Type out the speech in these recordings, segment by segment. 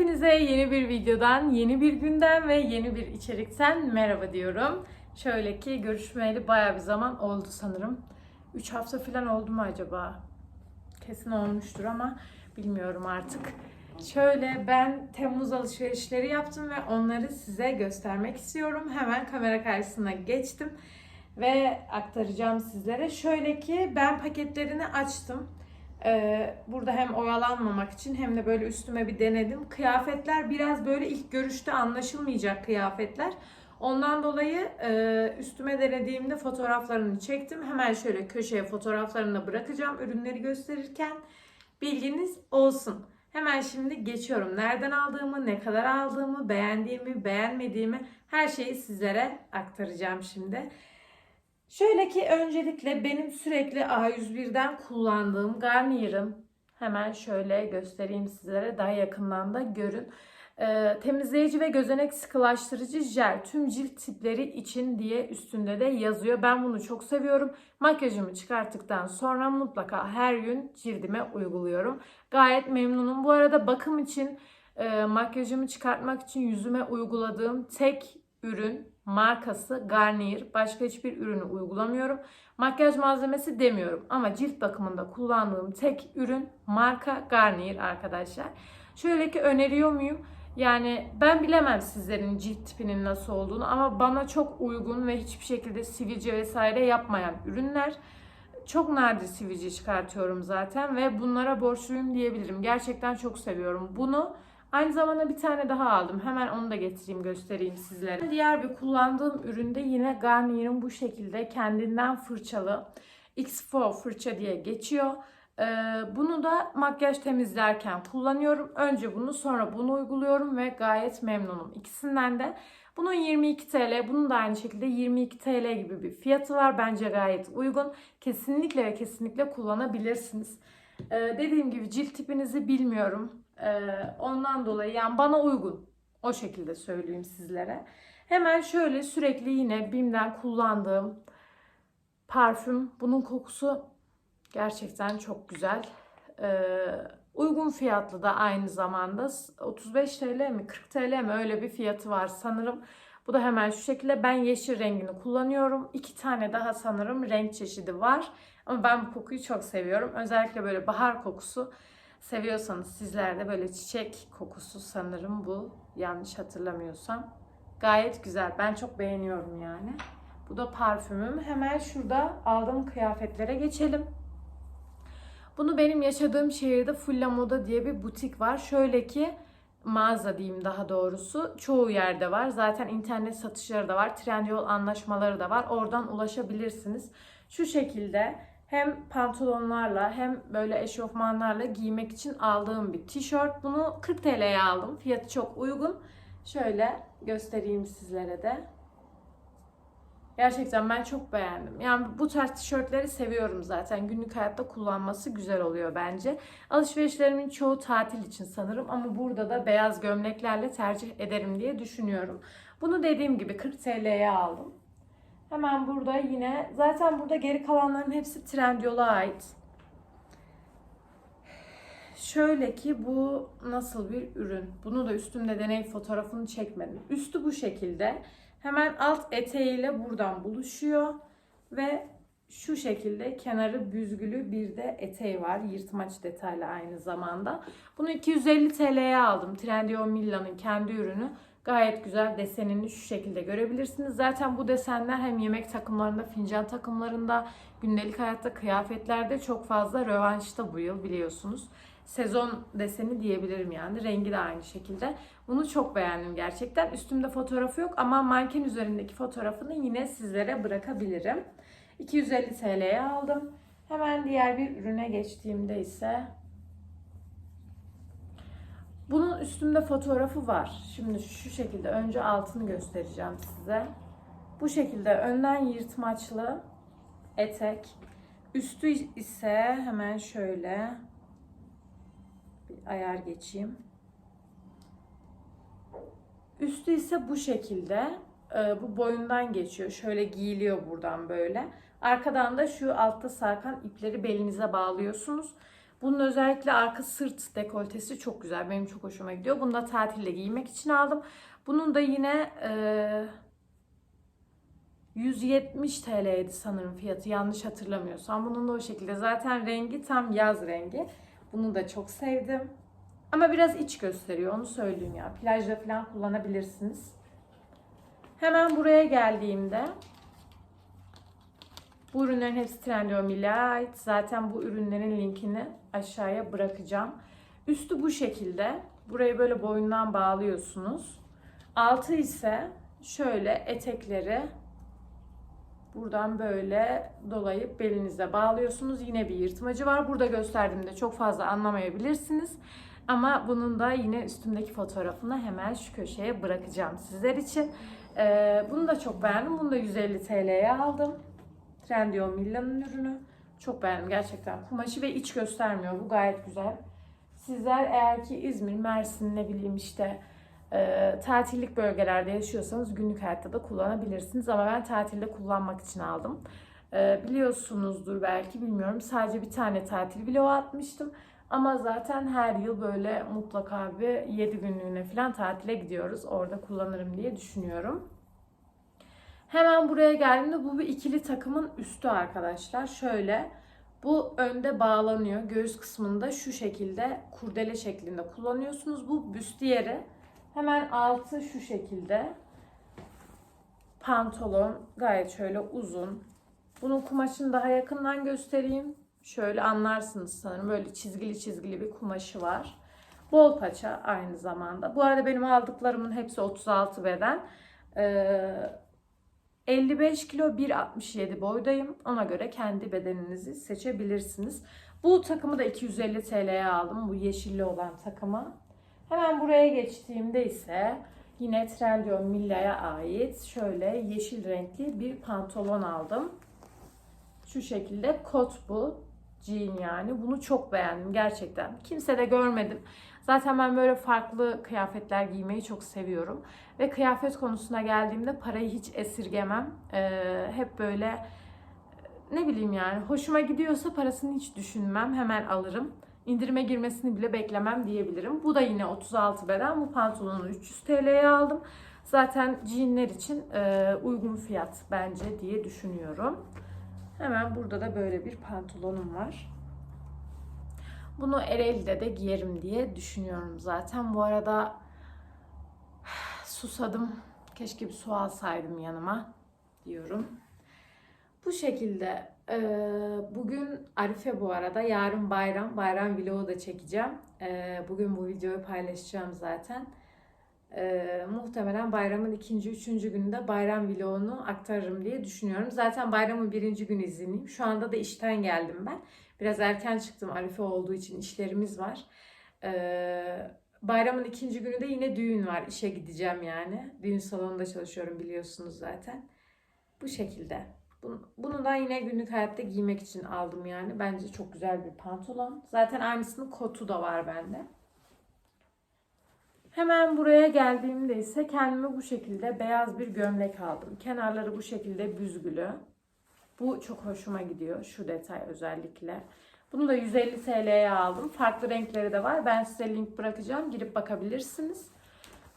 Hepinize yeni bir videodan, yeni bir günden ve yeni bir içerikten merhaba diyorum. Şöyle ki görüşmeyeli baya bir zaman oldu sanırım. 3 hafta falan oldu mu acaba? Kesin olmuştur ama bilmiyorum artık. Şöyle ben Temmuz alışverişleri yaptım ve onları size göstermek istiyorum. Hemen kamera karşısına geçtim ve aktaracağım sizlere. Şöyle ki ben paketlerini açtım. Ee, burada hem oyalanmamak için hem de böyle üstüme bir denedim. Kıyafetler biraz böyle ilk görüşte anlaşılmayacak kıyafetler. Ondan dolayı e, üstüme denediğimde fotoğraflarını çektim. Hemen şöyle köşeye fotoğraflarını bırakacağım ürünleri gösterirken. Bilginiz olsun. Hemen şimdi geçiyorum. Nereden aldığımı, ne kadar aldığımı, beğendiğimi, beğenmediğimi her şeyi sizlere aktaracağım şimdi. Şöyle ki öncelikle benim sürekli A101'den kullandığım Garnier'ın hemen şöyle göstereyim sizlere daha yakından da görün. Ee, temizleyici ve gözenek sıkılaştırıcı jel tüm cilt tipleri için diye üstünde de yazıyor. Ben bunu çok seviyorum. Makyajımı çıkarttıktan sonra mutlaka her gün cildime uyguluyorum. Gayet memnunum. Bu arada bakım için e, makyajımı çıkartmak için yüzüme uyguladığım tek ürün markası Garnier. Başka hiçbir ürünü uygulamıyorum. Makyaj malzemesi demiyorum ama cilt bakımında kullandığım tek ürün marka Garnier arkadaşlar. Şöyle ki öneriyor muyum? Yani ben bilemem sizlerin cilt tipinin nasıl olduğunu ama bana çok uygun ve hiçbir şekilde sivilce vesaire yapmayan ürünler. Çok nadir sivilce çıkartıyorum zaten ve bunlara borçluyum diyebilirim. Gerçekten çok seviyorum. Bunu Aynı zamanda bir tane daha aldım. Hemen onu da getireyim göstereyim sizlere. Diğer bir kullandığım üründe yine Garnier'in bu şekilde kendinden fırçalı X4 fırça diye geçiyor. Ee, bunu da makyaj temizlerken kullanıyorum. Önce bunu sonra bunu uyguluyorum ve gayet memnunum. İkisinden de bunun 22 TL, bunun da aynı şekilde 22 TL gibi bir fiyatı var. Bence gayet uygun. Kesinlikle ve kesinlikle kullanabilirsiniz. Ee, dediğim gibi cilt tipinizi bilmiyorum. Ee, ondan dolayı yani bana uygun. O şekilde söyleyeyim sizlere. Hemen şöyle sürekli yine BİM'den kullandığım parfüm. Bunun kokusu gerçekten çok güzel. Ee, uygun fiyatlı da aynı zamanda 35 TL mi 40 TL mi öyle bir fiyatı var sanırım. Bu da hemen şu şekilde ben yeşil rengini kullanıyorum. İki tane daha sanırım renk çeşidi var. Ama ben bu kokuyu çok seviyorum. Özellikle böyle bahar kokusu seviyorsanız sizler de böyle çiçek kokusu sanırım bu. Yanlış hatırlamıyorsam. Gayet güzel. Ben çok beğeniyorum yani. Bu da parfümüm. Hemen şurada aldığım kıyafetlere geçelim. Bunu benim yaşadığım şehirde Fulla Moda diye bir butik var. Şöyle ki mağaza diyeyim daha doğrusu. Çoğu yerde var. Zaten internet satışları da var. Trendyol anlaşmaları da var. Oradan ulaşabilirsiniz. Şu şekilde hem pantolonlarla hem böyle eşofmanlarla giymek için aldığım bir tişört. Bunu 40 TL'ye aldım. Fiyatı çok uygun. Şöyle göstereyim sizlere de. Gerçekten ben çok beğendim. Yani bu tarz tişörtleri seviyorum zaten. Günlük hayatta kullanması güzel oluyor bence. Alışverişlerimin çoğu tatil için sanırım ama burada da beyaz gömleklerle tercih ederim diye düşünüyorum. Bunu dediğim gibi 40 TL'ye aldım. Hemen burada yine zaten burada geri kalanların hepsi Trendyol'a ait. Şöyle ki bu nasıl bir ürün? Bunu da üstümde deney fotoğrafını çekmedim. Üstü bu şekilde. Hemen alt eteğiyle buradan buluşuyor ve şu şekilde kenarı büzgülü bir de eteği var. Yırtmaç detaylı aynı zamanda. Bunu 250 TL'ye aldım. Trendyol Milla'nın kendi ürünü. Gayet güzel desenini şu şekilde görebilirsiniz. Zaten bu desenler hem yemek takımlarında, fincan takımlarında, gündelik hayatta, kıyafetlerde çok fazla rövanşta bu yıl biliyorsunuz. Sezon deseni diyebilirim yani. Rengi de aynı şekilde. Bunu çok beğendim gerçekten. Üstümde fotoğrafı yok ama manken üzerindeki fotoğrafını yine sizlere bırakabilirim. 250 TL'ye aldım. Hemen diğer bir ürüne geçtiğimde ise bunun üstümde fotoğrafı var. Şimdi şu şekilde önce altını göstereceğim size. Bu şekilde önden yırtmaçlı etek. Üstü ise hemen şöyle bir ayar geçeyim. Üstü ise bu şekilde. Ee, bu boyundan geçiyor. Şöyle giyiliyor buradan böyle. Arkadan da şu altta sarkan ipleri belinize bağlıyorsunuz. Bunun özellikle arka sırt dekoltesi çok güzel. Benim çok hoşuma gidiyor. Bunu da tatilde giymek için aldım. Bunun da yine e, 170 TL'ydi sanırım fiyatı. Yanlış hatırlamıyorsam. Bunun da o şekilde. Zaten rengi tam yaz rengi. Bunu da çok sevdim. Ama biraz iç gösteriyor. Onu söyleyeyim ya. Plajda falan kullanabilirsiniz. Hemen buraya geldiğimde bu ürünlerin hepsi Trendyol ait. Zaten bu ürünlerin linkini aşağıya bırakacağım. Üstü bu şekilde. Burayı böyle boyundan bağlıyorsunuz. Altı ise şöyle etekleri buradan böyle dolayıp belinize bağlıyorsunuz. Yine bir yırtmacı var. Burada gösterdiğimde çok fazla anlamayabilirsiniz. Ama bunun da yine üstümdeki fotoğrafını hemen şu köşeye bırakacağım sizler için. Ee, bunu da çok beğendim. Bunu da 150 TL'ye aldım. Trendyol Millan'ın ürünü. Çok beğendim gerçekten. Kumaşı ve iç göstermiyor. Bu gayet güzel. Sizler eğer ki İzmir, Mersin ne bileyim işte e, tatillik bölgelerde yaşıyorsanız günlük hayatta da kullanabilirsiniz. Ama ben tatilde kullanmak için aldım. E, biliyorsunuzdur belki bilmiyorum. Sadece bir tane tatil vlogu atmıştım. Ama zaten her yıl böyle mutlaka bir 7 günlüğüne falan tatile gidiyoruz. Orada kullanırım diye düşünüyorum. Hemen buraya geldiğimde bu bir ikili takımın üstü arkadaşlar. Şöyle bu önde bağlanıyor. Göğüs kısmında şu şekilde kurdele şeklinde kullanıyorsunuz. Bu büstiyeri. Hemen altı şu şekilde. Pantolon gayet şöyle uzun. Bunun kumaşını daha yakından göstereyim. Şöyle anlarsınız sanırım. Böyle çizgili çizgili bir kumaşı var. Bol paça aynı zamanda. Bu arada benim aldıklarımın hepsi 36 beden. Ee, 55 kilo 1.67 boydayım. Ona göre kendi bedeninizi seçebilirsiniz. Bu takımı da 250 TL'ye aldım. Bu yeşilli olan takımı. Hemen buraya geçtiğimde ise yine Trendyol Milla'ya ait şöyle yeşil renkli bir pantolon aldım. Şu şekilde kot bu. Jean yani. Bunu çok beğendim gerçekten. Kimse de görmedim. Zaten ben böyle farklı kıyafetler giymeyi çok seviyorum. Ve kıyafet konusuna geldiğimde parayı hiç esirgemem. Ee, hep böyle ne bileyim yani hoşuma gidiyorsa parasını hiç düşünmem. Hemen alırım. İndirime girmesini bile beklemem diyebilirim. Bu da yine 36 beden. Bu pantolonu 300 TL'ye aldım. Zaten jeanler için e, uygun fiyat bence diye düşünüyorum. Hemen burada da böyle bir pantolonum var. Bunu Ereğli'de de giyerim diye düşünüyorum zaten. Bu arada susadım. Keşke bir su alsaydım yanıma diyorum. Bu şekilde e, bugün Arife bu arada. Yarın bayram. Bayram vlogu da çekeceğim. E, bugün bu videoyu paylaşacağım zaten. E, muhtemelen bayramın ikinci, üçüncü gününde bayram vlogunu aktarırım diye düşünüyorum. Zaten bayramın birinci gün izinliyim. Şu anda da işten geldim ben. Biraz erken çıktım Arife olduğu için işlerimiz var. E, bayramın ikinci günü de yine düğün var. İşe gideceğim yani. Düğün salonunda çalışıyorum biliyorsunuz zaten. Bu şekilde. Bunu, bunu da yine günlük hayatta giymek için aldım yani. Bence çok güzel bir pantolon. Zaten aynısının kotu da var bende. Hemen buraya geldiğimde ise kendime bu şekilde beyaz bir gömlek aldım. Kenarları bu şekilde büzgülü. Bu çok hoşuma gidiyor. Şu detay özellikle. Bunu da 150 TL'ye aldım. Farklı renkleri de var. Ben size link bırakacağım. Girip bakabilirsiniz.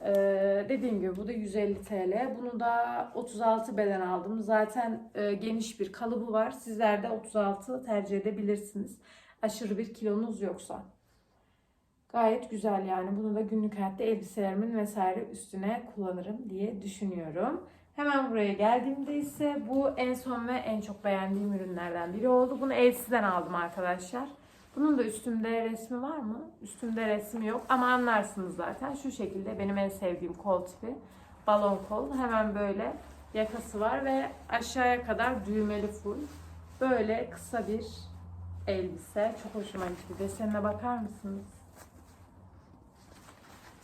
Ee, dediğim gibi bu da 150 TL. Bunu da 36 beden aldım. Zaten e, geniş bir kalıbı var. Sizler de 36 tercih edebilirsiniz. Aşırı bir kilonuz yoksa. Gayet güzel yani. Bunu da günlük hayatta elbiselerimin vesaire üstüne kullanırım diye düşünüyorum. Hemen buraya geldiğimde ise bu en son ve en çok beğendiğim ürünlerden biri oldu. Bunu Elsiz'den aldım arkadaşlar. Bunun da üstümde resmi var mı? Üstümde resmi yok ama anlarsınız zaten. Şu şekilde benim en sevdiğim kol tipi. Balon kol. Hemen böyle yakası var ve aşağıya kadar düğmeli full. Böyle kısa bir elbise. Çok hoşuma gitti. Desenine bakar mısınız?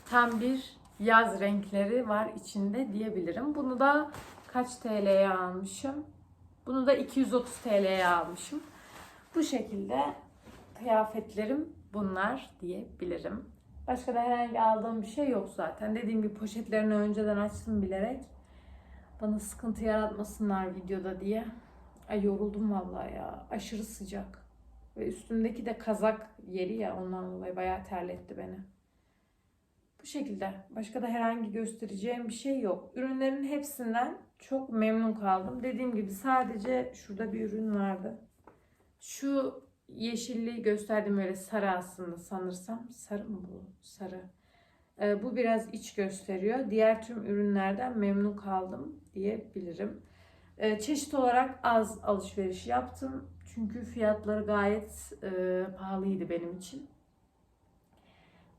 Tam bir yaz renkleri var içinde diyebilirim. Bunu da kaç TL'ye almışım? Bunu da 230 TL'ye almışım. Bu şekilde kıyafetlerim bunlar diyebilirim. Başka da herhangi aldığım bir şey yok zaten. Dediğim gibi poşetlerini önceden açtım bilerek. Bana sıkıntı yaratmasınlar videoda diye. Ay yoruldum vallahi ya. Aşırı sıcak. Ve üstümdeki de kazak yeri ya ondan dolayı bayağı terletti beni. Bu şekilde. Başka da herhangi göstereceğim bir şey yok. Ürünlerin hepsinden çok memnun kaldım. Dediğim gibi sadece şurada bir ürün vardı. Şu yeşilliği gösterdim öyle sarı aslında sanırsam. Sarı mı bu? Sarı. Ee, bu biraz iç gösteriyor. Diğer tüm ürünlerden memnun kaldım diyebilirim. Ee, çeşit olarak az alışveriş yaptım. Çünkü fiyatları gayet e, pahalıydı benim için.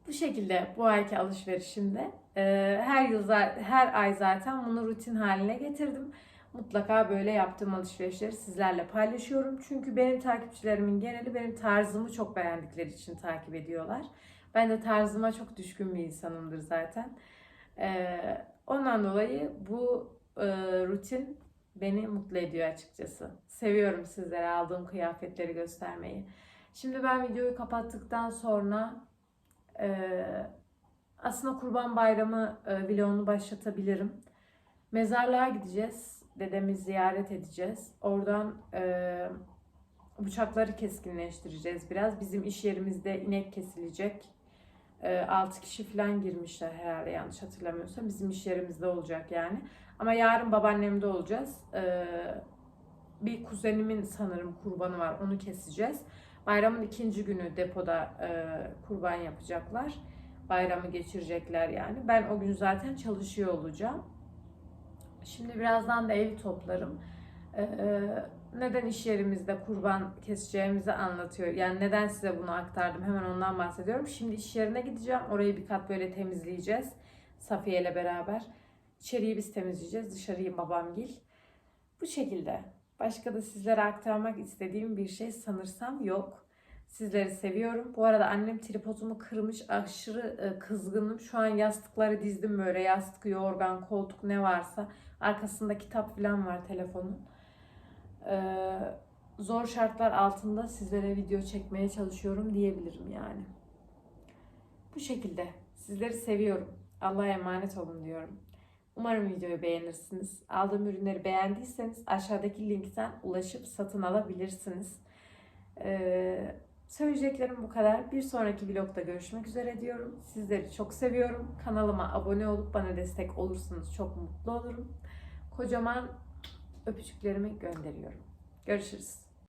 Bu şekilde bu ayki alışverişimde e, her yıl her ay zaten bunu rutin haline getirdim. Mutlaka böyle yaptığım alışverişleri sizlerle paylaşıyorum. Çünkü benim takipçilerimin geneli benim tarzımı çok beğendikleri için takip ediyorlar. Ben de tarzıma çok düşkün bir insanımdır zaten. Ee, ondan dolayı bu e, rutin beni mutlu ediyor açıkçası. Seviyorum sizlere aldığım kıyafetleri göstermeyi. Şimdi ben videoyu kapattıktan sonra e, aslında Kurban Bayramı e, vlogunu başlatabilirim. Mezarlığa gideceğiz. Dedemizi ziyaret edeceğiz. Oradan e, bıçakları keskinleştireceğiz biraz. Bizim iş yerimizde inek kesilecek. 6 kişi falan girmişler herhalde yanlış hatırlamıyorsam. Bizim iş yerimizde olacak yani. Ama yarın babaannemde olacağız. E, bir kuzenimin sanırım kurbanı var. Onu keseceğiz. Bayramın ikinci günü depoda e, kurban yapacaklar. Bayramı geçirecekler yani. Ben o gün zaten çalışıyor olacağım. Şimdi birazdan da evi toplarım. Ee, neden iş yerimizde kurban keseceğimizi anlatıyor. Yani neden size bunu aktardım hemen ondan bahsediyorum. Şimdi iş yerine gideceğim. Orayı bir kat böyle temizleyeceğiz. Safiye ile beraber. İçeriği biz temizleyeceğiz. Dışarıyı babamgil. Bu şekilde. Başka da sizlere aktarmak istediğim bir şey sanırsam yok. Sizleri seviyorum. Bu arada annem tripodumu kırmış. Aşırı e, kızgınım. Şu an yastıkları dizdim böyle. Yastık, yorgan, koltuk ne varsa. Arkasında kitap falan var telefonun. Ee, zor şartlar altında sizlere video çekmeye çalışıyorum diyebilirim yani. Bu şekilde. Sizleri seviyorum. Allah'a emanet olun diyorum. Umarım videoyu beğenirsiniz. Aldığım ürünleri beğendiyseniz aşağıdaki linkten ulaşıp satın alabilirsiniz. Ee, söyleyeceklerim bu kadar. Bir sonraki vlogda görüşmek üzere diyorum. Sizleri çok seviyorum. Kanalıma abone olup bana destek olursanız çok mutlu olurum. Kocaman öpücüklerimi gönderiyorum. Görüşürüz.